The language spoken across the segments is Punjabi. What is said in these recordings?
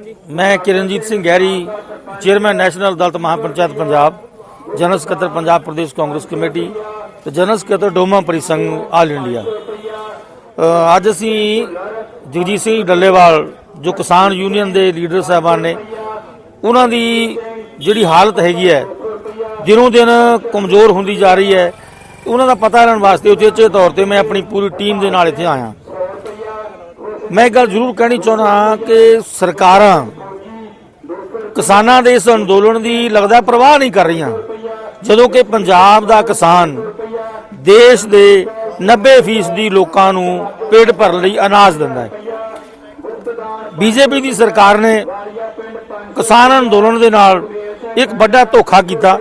ਨਾਮ ਜੀ। ਮੈਂ Kiranjit Singh Gahiri, chairman national Dalit Mahapanchayat Punjab general ਸਕੱਤਰ ਪੰਜਾਬ ਪ੍ਰਦੇਸ਼ ਕਾਂਗਰਸ ਕਮੇਟੀ ਤੇ ਜਨਰਲ ਸਕੱਤਰ ਡੋਮਾ ਪਰਿਸੰਘ ਆਲ ਇੰਡੀਆ। ਅੱਜ ਅਸੀਂ ਜਗਜੀਤ ਸਿੰਘ ਡੱਲੇਵਾਲ, ਜੋ ਕਿਸਾਨ ਯੂਨੀਅਨ ਦੇ ਲੀਡਰ ਸਾਹਿਬਾਨ ਨੇ, ਉਹਨਾਂ ਦੀ ਜਿਹੜੀ ਹਾਲਤ ਹੈਗੀ ਹੈ, ਦਿਨੋਂ ਦਿਨ ਕਮਜ਼ੋਰ ਹੁੰਦੀ ਜਾ ਰਹੀ ਹੈ। ਉਹਨਾਂ ਦਾ ਪਤਾ ਲੈਣ ਵਾਸਤੇ ਉਚੇਚੇ ਤੌਰ ਤੇ ਮੈਂ ਆਪਣੀ ਪੂਰੀ ਟੀਮ ਦੇ ਨਾਲ ਇੱਥੇ ਆਇਆ। ਮੈਂ ਇੱਕ ਗੱਲ ਜ਼ਰੂਰ ਕਹਿਣੀ ਚਾਹੁੰਦਾ ਹਾਂ ਕਿ ਸਰਕਾਰਾਂ ਕਿਸਾਨਾਂ ਦੇ ਇਸ ਅੰਦੋਲਨ ਦੀ ਲੱਗਦਾ ਪ੍ਰਵਾਹ ਨਹੀਂ ਕਰ ਰਹੀਆਂ। ਜਦੋਂ ਕਿ ਪੰਜਾਬ ਦਾ ਕਿਸਾਨ ਦੇਸ਼ ਦੇ 90% ਦੀ ਲੋਕਾਂ ਨੂੰ ਪੇਟ ਭਰਨ ਲਈ ਅਨਾਜ ਦਿੰਦਾ ਹੈ। ਬੀਜੇਪੀ ਦੀ ਸਰਕਾਰ ਨੇ ਕਿਸਾਨ ਅੰਦੋਲਨ ਦੇ ਨਾਲ ਇੱਕ ਵੱਡਾ ਧੋਖਾ ਕੀਤਾ।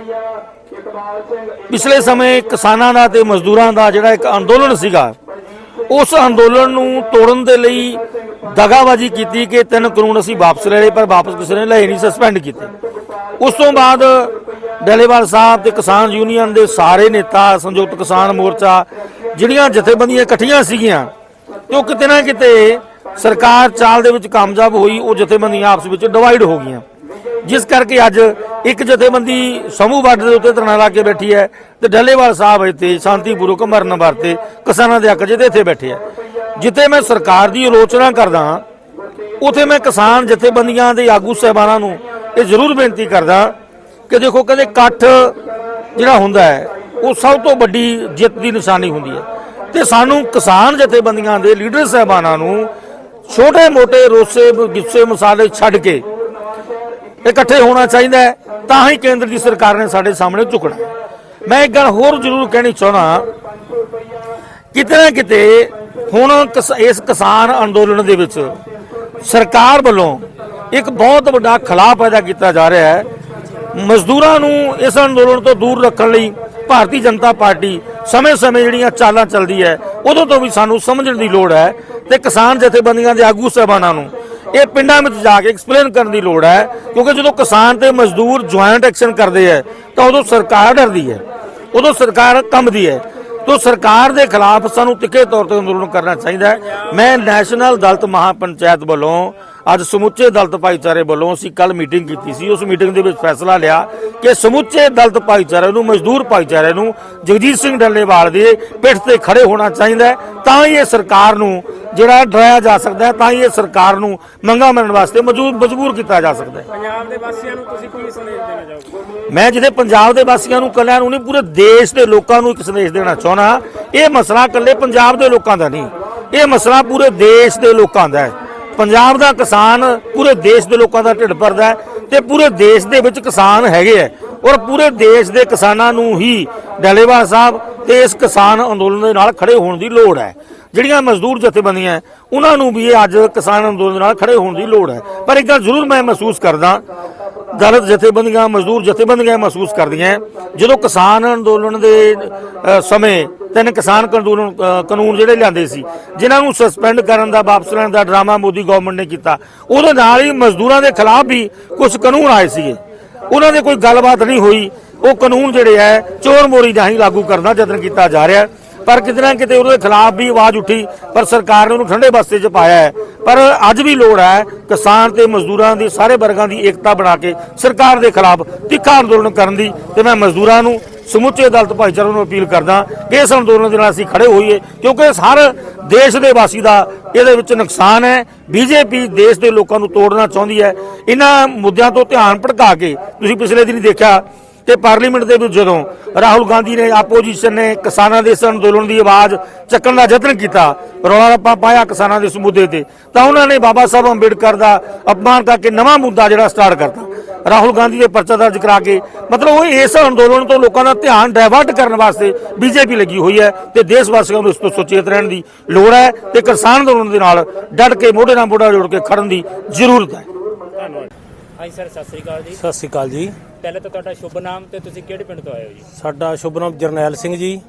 ਪਿਛਲੇ ਸਮੇਂ ਕਿਸਾਨਾਂ ਦਾ ਤੇ ਮਜ਼ਦੂਰਾਂ ਦਾ ਜਿਹੜਾ ਇੱਕ ਅੰਦੋਲਨ ਸੀਗਾ ਉਸ ਅੰਦੋਲਨ ਨੂੰ ਤੋੜਨ ਦੇ ਲਈ ਦਗਾਬਾਜੀ ਕੀਤੀ ਕਿ ਤਿੰਨ ਕਾਨੂੰਨ ਅਸੀਂ ਵਾਪਸ ਲੈ ਲਏ, ਪਰ ਵਾਪਸ ਕਿਸੇ ਨੇ ਲਏ ਨਹੀਂ ਸਸਪੈਂਡ ਕੀਤੇ। ਉਸ ਤੋਂ ਬਾਅਦ ਡੇਲੇਵਾਲ ਸਾਹਿਬ ਤੇ ਕਿਸਾਨ ਯੂਨੀਅਨ ਦੇ ਸਾਰੇ ਨੇਤਾ, ਸੰਯੁਕਤ ਕਿਸਾਨ ਮੋਰਚਾ, ਜਿਹੜੀਆਂ ਜਥੇਬੰਦੀਆਂ ਇਕੱਠੀਆਂ ਸੀਗੀਆਂ, ਤੇ ਉਹ ਕਿਤੇ ਨਾ ਕਿਤੇ ਸਰਕਾਰ ਚਾਲ ਦੇ ਵਿੱਚ ਕਾਮਯਾਬ ਹੋਈ, ਉਹ ਜਥੇਬੰਦੀਆਂ ਆਪਸ ਵਿੱਚ ਡਿਵਾਈਡ ਹੋ ਗਈਆਂ। ਜਿਸ ਕਰਕੇ ਅੱਜ ਇੱਕ ਜਥੇਬੰਦੀ ਸਮੂਹ ਬਾਰਡਰ ਦੇ ਉੱਤੇ ਧਰਨਾ ਲਾ ਕੇ ਬੈਠੀ ਹੈ ਤੇ ਡੱਲੇਵਾਲ ਸਾਹਿਬ ਇੱਥੇ ਸ਼ਾਂਤੀਪੂਰਵਕ ਮਰਨ ਵਰਤੇ ਕਿਸਾਨਾਂ ਦੇ ਹੱਕ ਜਿਹਦੇ ਇੱਥੇ ਬੈਠੇ ਆ। ਜਿੱਥੇ ਮੈਂ ਸਰਕਾਰ ਦੀ ਆਲੋਚਨਾ ਕਰਦਾ ਹਾਂ, ਉਥੇ ਮੈਂ ਕਿਸਾਨ ਜਥੇਬੰਦੀਆਂ ਦੇ ਆਗੂ ਸਹਿਬਾਨਾਂ ਨੂੰ ਇਹ ਜ਼ਰੂਰ ਬੇਨਤੀ ਕਰਦਾ ਕਿ ਦੇਖੋ ਕਹਿੰਦੇ ਇਕੱਠ ਜਿਹੜਾ ਹੁੰਦਾ ਹੈ, ਉਹ ਸਭ ਤੋਂ ਵੱਡੀ ਜਿੱਤ ਦੀ ਨਿਸ਼ਾਨੀ ਹੁੰਦੀ ਹੈ। ਤੇ ਸਾਨੂੰ ਕਿਸਾਨ ਜਥੇਬੰਦੀਆਂ ਦੇ ਲੀਡਰ ਸਹਿਬਾਨਾਂ ਨੂੰ ਛੋਟੇ-ਮੋਟੇ ਰੋਸੇ, ਗੁੱਸੇ, ਮਸਾਲੇ ਛੱਡ ਕੇ ਇਕੱਠੇ ਹੋਣਾ ਚਾਹੀਦਾ ਹੈ, ਤਾਂ ਹੀ ਕੇਂਦਰ ਦੀ ਸਰਕਾਰ ਨੇ ਸਾਡੇ ਸਾਹਮਣੇ ਝੁਕਣਾ ਮੈਂ ਇੱਕ ਗੱਲ ਹੋਰ ਜ਼ਰੂਰ ਕਹਿਣੀ ਚਾਹਣਾ ਕਿਤੇ ਨਾ ਕਿਤੇ ਹੁਣ ਕਿਸ- ਇਸ ਕਿਸਾਨ ਅੰਦੋਲਨ ਦੇ ਵਿੱਚ ਸਰਕਾਰ ਵੱਲੋਂ ਇੱਕ ਬਹੁਤ ਵੱਡਾ ਖਲਾਅ ਪੈਦਾ ਕੀਤਾ ਜਾ ਰਿਹਾ ਹੈ। ਮਜ਼ਦੂਰਾਂ ਨੂੰ ਇਸ ਅੰਦੋਲਨ ਤੋਂ ਦੂਰ ਰੱਖਣ ਲਈ ਭਾਰਤੀ ਜਨਤਾ ਪਾਰਟੀ ਸਮੇਂ-ਸਮੇਂ ਜਿਹੜੀਆਂ ਚਾਲਾਂ ਚੱਲਦੀ ਹੈ, ਉਦੋਂ ਤੋਂ ਵੀ ਸਾਨੂੰ ਸਮਝਣ ਦੀ ਲੋੜ ਹੈ ਤੇ ਕਿਸਾਨ ਜਥੇਬੰਦੀਆਂ ਦੇ ਆਗੂ ਸਹਿਬਾਨਾਂ ਨੂੰ ਇਹ ਪਿੰਡਾਂ ਵਿੱਚ ਜਾ ਕੇ ਐਕਸਪਲੇਨ ਕਰਨ ਦੀ ਲੋੜ ਹੈ, ਕਿਉਂਕਿ ਜਦੋਂ ਕਿਸਾਨ ਤੇ ਮਜ਼ਦੂਰ ਜੁਆਇੰਟ ਐਕਸ਼ਨ ਕਰਦੇ ਹੈ, ਤਾਂ ਉਦੋਂ ਸਰਕਾਰ ਡਰਦੀ ਹੈ, ਉਦੋਂ ਸਰਕਾਰ ਕੰਬਦੀ ਹੈ। ਤੋ ਸਰਕਾਰ ਦੇ ਖਿਲਾਫ ਸਾਨੂੰ ਤਿੱਖੇ ਤੌਰ ਤੇ ਅੰਦੋਲਨ ਕਰਨਾ ਚਾਹੀਦਾ ਹੈ। ਮੈਂ ਨੈਸ਼ਨਲ ਦਲਤ ਮਹਾਪੰਚਾਇਤ ਵੱਲੋਂ ਅੱਜ ਸਮੁੱਚੇ ਦਲਤ ਭਾਈਚਾਰੇ ਵੱਲੋਂ ਅਸੀਂ ਕੱਲ ਮੀਟਿੰਗ ਕੀਤੀ ਸੀ। ਉਸ ਮੀਟਿੰਗ ਦੇ ਵਿੱਚ ਫੈਸਲਾ ਲਿਆ ਕਿ ਸਮੁੱਚੇ ਦਲਤ ਭਾਈਚਾਰੇ ਨੂੰ ਮਜ਼ਦੂਰ ਭਾਈਚਾਰੇ ਨੂੰ ਜਗਜੀਤ ਸਿੰਘ ਡੱਲੇਵਾਲ ਦੇ ਪਿੱਠ ਤੇ ਖੜੇ ਹੋਣਾ ਚਾਹੀਦਾ ਤਾਂ ਹੀ ਇਹ ਸਰਕਾਰ ਨੂੰ ਜਿਹੜਾ ਡਰਾਇਆ ਜਾ ਸਕਦਾ ਹੈ ਤਾਂ ਹੀ ਇਹ ਸਰਕਾਰ ਨੂੰ ਮੰਗਾ ਮੰਨਣ ਵਾਸਤੇ ਮਜਬੂਰ ਮਜਬੂਰ ਕੀਤਾ ਜਾ ਸਕਦਾ ਹੈ। ਪੰਜਾਬ ਦੇ ਵਾਸੀਆਂ ਨੂੰ ਤੁਸੀਂ ਕੀ ਸੰਦੇਸ਼ ਦੇਣਾ ਚਾਹੋਗੇ? ਮੈਂ ਜਿਹਦੇ ਪੰਜਾਬ ਦੇ ਵਾਸੀਆਂ ਨੂੰ ਕੱਲਿਆਂ ਨੂੰ ਨਹੀਂ ਪੂਰੇ ਦੇਸ਼ ਦੇ ਲੋਕਾਂ ਨੂੰ ਇੱਕ ਸੰਦੇਸ਼ ਦੇਣਾ ਚਾਹੁੰਦਾ ਇਹ ਮਸਲਾ ਇਕੱਲੇ ਪੰਜਾਬ ਦੇ ਲੋਕਾਂ ਦਾ ਨਹੀਂ। ਇਹ ਮਸਲਾ ਪੂਰੇ ਦੇਸ਼ ਦੇ ਲੋਕਾਂ ਦਾ ਹੈ। ਪੰਜਾਬ ਦਾ ਕਿਸਾਨ ਪੂਰੇ ਦੇਸ਼ ਦੇ ਲੋਕਾਂ ਦਾ ਢਿੱਡ ਭਰਦਾ ਹੈ ਤੇ ਪੂਰੇ ਦੇਸ਼ ਦੇ ਵਿੱਚ ਕਿਸਾਨ ਹੈਗੇ ਹੈ। ਔਰ ਪੂਰੇ ਦੇਸ਼ ਦੇ ਕਿਸਾਨਾਂ ਨੂੰ ਹੀ ਡੈਲੇਵਾਲ ਸਾਹਿਬ ਤੇ ਇਸ ਕਿਸਾਨ ਅੰਦੋਲਨ ਦੇ ਨਾਲ ਖੜੇ ਹੋਣ ਦੀ ਲੋੜ ਹੈ। ਜਿਹੜੀਆਂ ਮਜ਼ਦੂਰ ਜਥੇਬੰਦੀਆਂ ਉਹਨਾਂ ਨੂੰ ਵੀ ਇਹ ਅੱਜ ਕਿਸਾਨ ਅੰਦੋਲਨ ਦੇ ਨਾਲ ਖੜੇ ਹੋਣ ਦੀ ਲੋੜ ਹੈ। ਪਰ ਇੱਕ ਗੱਲ ਜ਼ਰੂਰ ਮੈਂ ਮਹਿਸੂਸ ਕਰਦਾ ਗਲਤ ਜਥੇਬੰਦੀਆਂ, ਮਜ਼ਦੂਰ ਜਥੇਬੰਦੀਆਂ ਮਹਿਸੂਸ ਕਰਦੀਆਂ। ਜਦੋਂ ਕਿਸਾਨ ਅੰਦੋਲਨ ਦੇ ਸਮੇਂ ਤਿੰਨ ਕਿਸਾਨ ਅੰਦੋਲਨ ਕਾਨੂੰਨ ਜਿਹੜੇ ਲਿਆਂਦੇ ਸੀ, ਜਿਨ੍ਹਾਂ ਨੂੰ ਸਸਪੈਂਡ ਕਰਨ ਦਾ, ਵਾਪਸ ਲੈਣ ਦਾ ਡਰਾਮਾ ਮੋਦੀ ਗਵਰਨਮੈਂਟ ਨੇ ਕੀਤਾ, ਉਹਦੇ ਨਾਲ ਹੀ ਮਜ਼ਦੂਰਾਂ ਦੇ ਖਿਲਾਫ ਵੀ ਕੁਝ ਕਾਨੂੰਨ ਆਏ ਸੀਗੇ। ਉਹਨਾਂ ਦੇ ਕੋਈ ਗੱਲਬਾਤ ਨਹੀਂ ਹੋਈ। ਉਹ ਕਾਨੂੰਨ ਜਿਹੜੇ ਹੈ, ਚੋਰ ਮੋਰੀ ਰਾਹੀਂ ਲਾਗੂ ਕਰਨ ਦਾ ਯਤਨ ਕੀਤਾ ਜਾ ਰਿਹਾ। ਪਰ ਕਿਤੇ ਨਾ ਕਿਤੇ ਉਹਦੇ ਖਿਲਾਫ ਵੀ ਆਵਾਜ਼ ਉੱਠੀ, ਪਰ ਸਰਕਾਰ ਨੇ ਉਹਨੂੰ ਠੰਡੇ ਬਸਤੇ 'ਚ ਪਾਇਆ ਹੈ। ਪਰ ਅੱਜ ਵੀ ਲੋੜ ਹੈ ਕਿਸਾਨ ਤੇ ਮਜ਼ਦੂਰਾਂ ਦੀ, ਸਾਰੇ ਵਰਗਾਂ ਦੀ ਏਕਤਾ ਬਣਾ ਕੇ ਸਰਕਾਰ ਦੇ ਖਿਲਾਫ ਤਿੱਖਾ ਅੰਦੋਲਨ ਕਰਨ ਦੀ ਤੇ ਮੈਂ ਮਜ਼ਦੂਰਾਂ ਨੂੰ, ਸਮੁੱਚੇ ਅਦਾਲਤ ਭਾਈਚਾਰੇ ਨੂੰ ਅਪੀਲ ਕਰਦਾ ਕਿ ਇਸ ਅੰਦੋਲਨ ਦੇ ਨਾਲ ਅਸੀਂ ਖੜੇ ਹੋਈਏ, ਕਿਉਂਕਿ ਹਰ ਦੇਸ਼ ਦੇ ਵਾਸੀ ਦਾ ਇਹਦੇ ਵਿੱਚ ਨੁਕਸਾਨ ਹੈ। ਬੀਜੇਪੀ ਦੇਸ਼ ਦੇ ਲੋਕਾਂ ਨੂੰ ਤੋੜਨਾ ਚਾਹੁੰਦੀ ਹੈ। ਇਹਨਾਂ ਮੁੱਦਿਆਂ ਤੋਂ ਧਿਆਨ ਭਟਕਾ ਕੇ ਤੁਸੀਂ ਪਿਛਲੇ ਦਿਨ ਦੇਖਿਆ ਕਿ ਪਾਰਲੀਮੈਂਟ ਦੇ ਵਿੱਚ ਜਦੋਂ ਰਾਹੁਲ ਗਾਂਧੀ ਨੇ ਆਪੋਜੀਸ਼ਨ ਨੇ ਕਿਸਾਨਾਂ ਦੇ ਇਸ ਅੰਦੋਲਨ ਦੀ ਆਵਾਜ਼ ਚੱਕਣ ਦਾ ਯਤਨ ਕੀਤਾ ਰੌਲਾ ਰੱਪਾ ਪਾਇਆ ਕਿਸਾਨਾਂ ਦੇ ਇਸ ਮੁੱਦੇ ਤੇ ਤਾਂ ਉਹਨਾਂ ਨੇ ਬਾਬਾ ਸਾਹਿਬ ਅੰਬੇਡਕਰ ਦਾ ਅਪਮਾਨ ਕਰਕੇ ਨਵਾਂ ਮੁੱਦਾ ਜਿਹੜਾ ਸਟਾਰਟ ਕਰਤਾ। ਰਾਹੁਲ ਗਾਂਧੀ ਦੇ ਪਰਚਾ ਦਰਜ ਕਰਾ ਕੇ ਮਤਲਬ ਉਹ ਇਸ ਅੰਦੋਲਨ ਤੋਂ ਲੋਕਾਂ ਦਾ ਧਿਆਨ ਡਾਇਵਰਟ ਕਰਨ ਵਾਸਤੇ ਬੀਜੇਪੀ ਲੱਗੀ ਹੋਈ ਹੈ ਤੇ ਦੇਸ਼ ਵਾਸੀਆਂ ਨੂੰ ਇਸ ਤੋਂ ਸੁਚੇਤ ਰਹਿਣ ਦੀ ਲੋੜ ਹੈ ਤੇ ਕਿਸਾਨ ਅੰਦੋਲਨ ਦੇ ਨਾਲ ਡਟ ਕੇ ਮੋਢੇ ਨਾਲ ਮੋਢਾ ਜੋੜ ਕੇ ਖੜਨ ਦੀ ਜ਼ਰੂਰਤ ਹੈ। ਧੰਨਵਾਦ। ਹਾਂਜੀ ਸਰ ਸਤਿ ਸ੍ਰੀ ਅਕਾਲ ਜੀ। ਸਤਿ ਸ਼੍ਰੀ ਅਕਾਲ ਜੀ। ਪਹਿਲੇ ਤਾਂ ਤੁਹਾਡਾ ਸ਼ੁਭ ਨਾਮ ਤੇ ਤੁਸੀਂ ਕਿਹੜੇ ਪਿੰਡ ਤੋਂ ਆਏ ਹੋ ਜੀ? ਸਾਡਾ ਸ਼ੁਭ ਨਾਮ ਜਰਨੈਲ ਸਿੰਘ ਜੀ।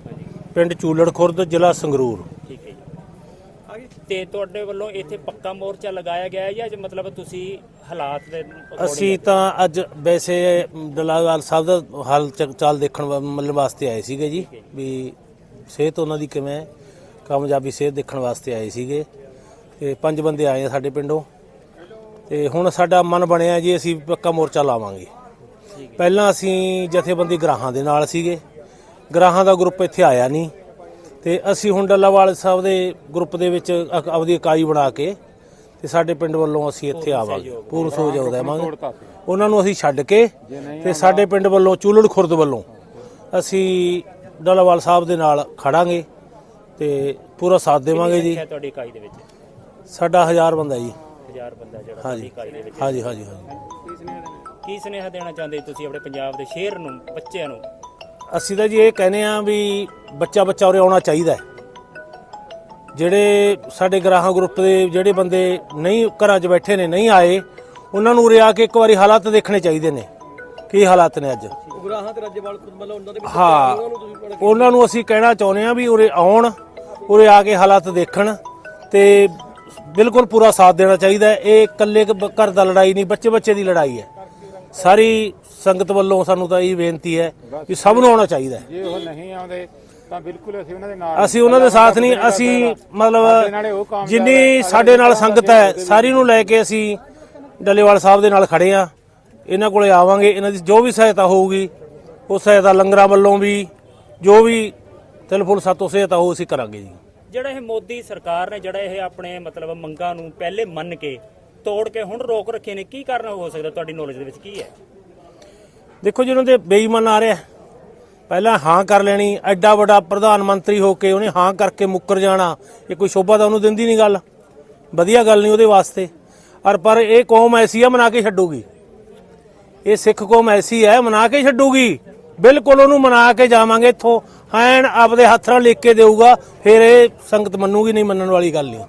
ਪਿੰਡ ਚੂਲੜ ਖੁਰਦ ਜ਼ਿਲ੍ਹਾ ਸੰਗਰੂਰ। ਠੀਕ ਹੈ ਜੀ। ਤੇ ਤੁਹਾਡੇ ਵੱਲੋਂ ਇੱਥੇ ਪੱਕਾ ਮੋਰਚਾ ਲਗਾਇਆ ਗਿਆ ਹੈ ਜਾਂ ਮਤਲਬ ਤੁਸੀਂ ਹਾਲਾਤ ਦੇ ਅਸੀਂ ਤਾਂ ਅੱਜ ਵੈਸੇ ਦਲਾਲ ਸਾਹਿਬ ਦਾ ਹਾਲ ਚਾਲ ਦੇਖਣ ਮਤਲਬ ਵਾਸਤੇ ਆਏ ਸੀਗੇ ਜੀ ਵੀ ਸਿਹਤ ਉਹਨਾਂ ਦੀ ਕਿਵੇਂ ਕਾਮਯਾਬੀ ਸਿਹਤ ਦੇਖਣ ਵਾਸਤੇ ਆਏ ਸੀਗੇ। ਤੇ ਪੰਜ ਬੰਦੇ ਆਏ ਆ ਸਾਡੇ ਪਿੰਡੋਂ। ਤੇ ਹੁਣ ਸਾਡਾ ਮਨ ਬਣਿਆ ਜੀ ਅਸੀਂ ਪੱਕਾ ਮੋਰਚਾ ਲਾਵਾਂਗੇ। ਪਹਿਲਾਂ ਅਸੀਂ ਜਥੇਬੰਦੀ ਗਰਾਹਾਂ ਦੇ ਨਾਲ ਸੀਗੇ। ਗਰਾਹਾਂ ਦਾ ਗਰੁੱਪ ਇੱਥੇ ਆਇਆ ਨਹੀਂ। ਤੇ ਅਸੀਂ ਹੁਣ ਡੱਲਾਵਾਲ ਸਾਹਿਬ ਦੇ ਗਰੁੱਪ ਦੇ ਵਿੱਚ ਅਕ- ਆਪਦੀ ਇਕਾਈ ਬਣਾ ਕੇ ਤੇ ਸਾਡੇ ਪਿੰਡ ਵੱਲੋਂ ਅਸੀਂ ਇੱਥੇ ਆਵਾਂਗੇ। ਪੂਰਨ ਸਹਿਯੋਗ ਦੇਵਾਂਗੇ। ਉਹਨਾਂ ਨੂੰ ਅਸੀਂ ਛੱਡ ਕੇ ਤੇ ਸਾਡੇ ਪਿੰਡ ਵੱਲੋਂ ਚੂਲੜ ਖੁਰਦ ਵੱਲੋਂ ਅਸੀਂ ਡੱਲਾਵਾਲ ਸਾਹਿਬ ਦੇ ਨਾਲ ਖੜਾਂਗੇ ਤੇ ਪੂਰਾ ਸਾਥ ਦੇਵਾਂਗੇ ਜੀ। ਤੁਹਾਡੀ ਇਕਾਈ ਦੇ ਵਿੱਚ? ਸਾਡਾ ਹਜ਼ਾਰ ਬੰਦਾ ਜੀ। 1000 ਬੰਦਾ ਜਿਹੜਾ ਹਾਂਜੀ। ਇਕਾਈ ਦੇ ਵਿੱਚ ਹਾਂਜੀ ਹਾਂਜੀ ਹਾਂਜੀ। ਕੀ ਸੁਨੇਹਾ ਦੇਣਾ ਚਾਹੁੰਦੇ ਤੁਸੀਂ ਆਪਣੇ ਪੰਜਾਬ ਦੇ ਸ਼ਹਿਰ ਨੂੰ ਬੱਚਿਆਂ ਨੂੰ? ਅਸੀਂ ਤਾਂ ਜੀ ਇਹ ਕਹਿੰਦੇ ਆ ਵੀ ਬੱਚਾ ਬੱਚਾ ਉਰੇ ਆਉਣਾ ਚਾਹੀਦਾ ਹੈ। ਜਿਹੜੇ ਸਾਡੇ ਗ੍ਰਾਹਕ ਗਰੁੱਪ ਦੇ ਜਿਹੜੇ ਬੰਦੇ ਨਹੀਂ ਘਰਾਂ 'ਚ ਬੈਠੇ ਨੇ ਨਹੀਂ ਆਏ ਉਹਨਾਂ ਨੂੰ ਉਰੇ ਆ ਕੇ ਇੱਕ ਵਾਰੀ ਹਾਲਾਤ ਦੇਖਣੇ ਚਾਹੀਦੇ ਨੇ। ਕੀ ਹਾਲਾਤ ਨੇ ਅੱਜ? ਗੁਰਾਹਾਂ ਤੇ ਰੱਜੇਵਾਲ ਖੁਦ ਮਤਲਬ ਉਹਨਾਂ ਦੇ ਹਾਂ ਉਹਨਾਂ ਨੂੰ ਅਸੀਂ ਕਹਿਣਾ ਚਾਹੁੰਦੇ ਆ ਵੀ ਉਰੇ ਆਉਣ ਉਰੇ ਆ ਕੇ ਹਾਲਾਤ ਦੇਖਣ ਤੇ ਬਿਲਕੁਲ ਪੂਰਾ ਸਾਥ ਦੇਣਾ ਚਾਹੀਦਾ। ਇਹ ਇਕੱਲੇ ਘਰ ਦਾ ਲੜਾਈ ਨਹੀਂ ਬੱਚੇ ਬੱਚੇ ਦੀ ਲੜਾਈ ਹੈ। ਸਾਰੀ ਸੰਗਤ ਵੱਲੋਂ ਸਾਨੂੰ ਤਾਂ ਇਹ ਬੇਨਤੀ ਹੈ ਕਿ ਸਭ ਨੂੰ ਆਉਣਾ ਚਾਹੀਦਾ ਹੈ। ਜੇ ਉਹ ਨਹੀਂ ਆਉਂਦੇ ਤਾਂ ਬਿਲਕੁਲ ਅਸੀਂ ਉਹਨਾਂ ਦੇ ਨਾਲ ਅਸੀਂ ਉਹਨਾਂ ਦੇ ਸਾਥ ਨਹੀਂ ਅਸੀਂ ਮਤਲਬ ਜਿੰਨੀ ਸਾਡੇ ਨਾਲ ਸੰਗਤ ਹੈ ਸਾਰੀ ਨੂੰ ਲੈ ਕੇ ਅਸੀਂ ਡੱਲੇਵਾਲ ਸਾਹਿਬ ਦੇ ਨਾਲ ਖੜੇ ਆ ਇਹਨਾਂ ਕੋਲੇ ਆਵਾਂਗੇ ਇਹਨਾਂ ਦੀ ਜੋ ਵੀ ਸਹਾਇਤਾ ਹੋਊਗੀ ਉਹ ਸਹਾਇਤਾ ਲੰਗਰਾਂ ਵੱਲੋਂ ਵੀ ਜੋ ਵੀ ਤਿਲ ਫੁੱਲ ਸਾਤੋਂ ਸਹਾਇਤਾ ਹੋ ਅਸੀਂ ਕਰਾਂਗੇ ਜੀ। ਜਿਹੜਾ ਇਹ ਮੋਦੀ ਸਰਕਾਰ ਨੇ ਜਿਹੜਾ ਇਹ ਆਪਣੇ ਮਤਲਬ ਮੰਗਾਂ ਨੂੰ ਪਹਿਲੇ ਮੰਨ ਕੇ ਤੋੜ ਕੇ ਹੁਣ ਰੋਕ ਰੱਖੇ ਨੇ, ਕੀ ਕਾਰਨ ਹੋ ਸਕਦਾ ਤੁਹਾਡੀ ਨੌਲੇਜ ਦੇ ਵਿੱਚ, ਕੀ ਹੈ? ਦੇਖੋ ਜੀ, ਉਹਨਾਂ ਦੇ ਬੇਈਮਾਨ ਆ ਰਿਹਾ। ਪਹਿਲਾਂ ਹਾਂ ਕਰ ਲੈਣੀ, ਐਡਾ ਵੱਡਾ ਪ੍ਰਧਾਨ ਮੰਤਰੀ ਹੋ ਕੇ ਉਹਨੇ ਹਾਂ ਕਰਕੇ ਮੁੱਕਰ ਜਾਣਾ, ਇਹ ਕੋਈ ਸ਼ੋਭਾ ਤਾਂ ਉਹਨੂੰ ਦਿੰਦੀ ਨਹੀਂ ਗੱਲ। ਵਧੀਆ ਗੱਲ ਨਹੀਂ ਉਹਦੇ ਵਾਸਤੇ। ਔਰ ਪਰ ਇਹ ਕੌਮ ਐਸੀ ਆ, ਮਨਾ ਕੇ ਛੱਡੂਗੀ। ਇਹ ਸਿੱਖ ਕੌਮ ਐਸੀ ਹੈ, ਮਨਾ ਕੇ ਛੱਡੂਗੀ। ਬਿਲਕੁਲ ਉਹਨੂੰ ਮਨਾ ਕੇ ਜਾਵਾਂਗੇ ਇੱਥੋਂ। ਐਨ ਆਪਦੇ ਹੱਥ ਨਾਲ ਲਿਖ ਕੇ ਦੇਊਗਾ, ਫਿਰ ਇਹ ਸੰਗਤ ਮੰਨੂਗੀ, ਨਹੀਂ ਮੰਨਣ ਵਾਲੀ ਗੱਲ ਨਹੀਂ।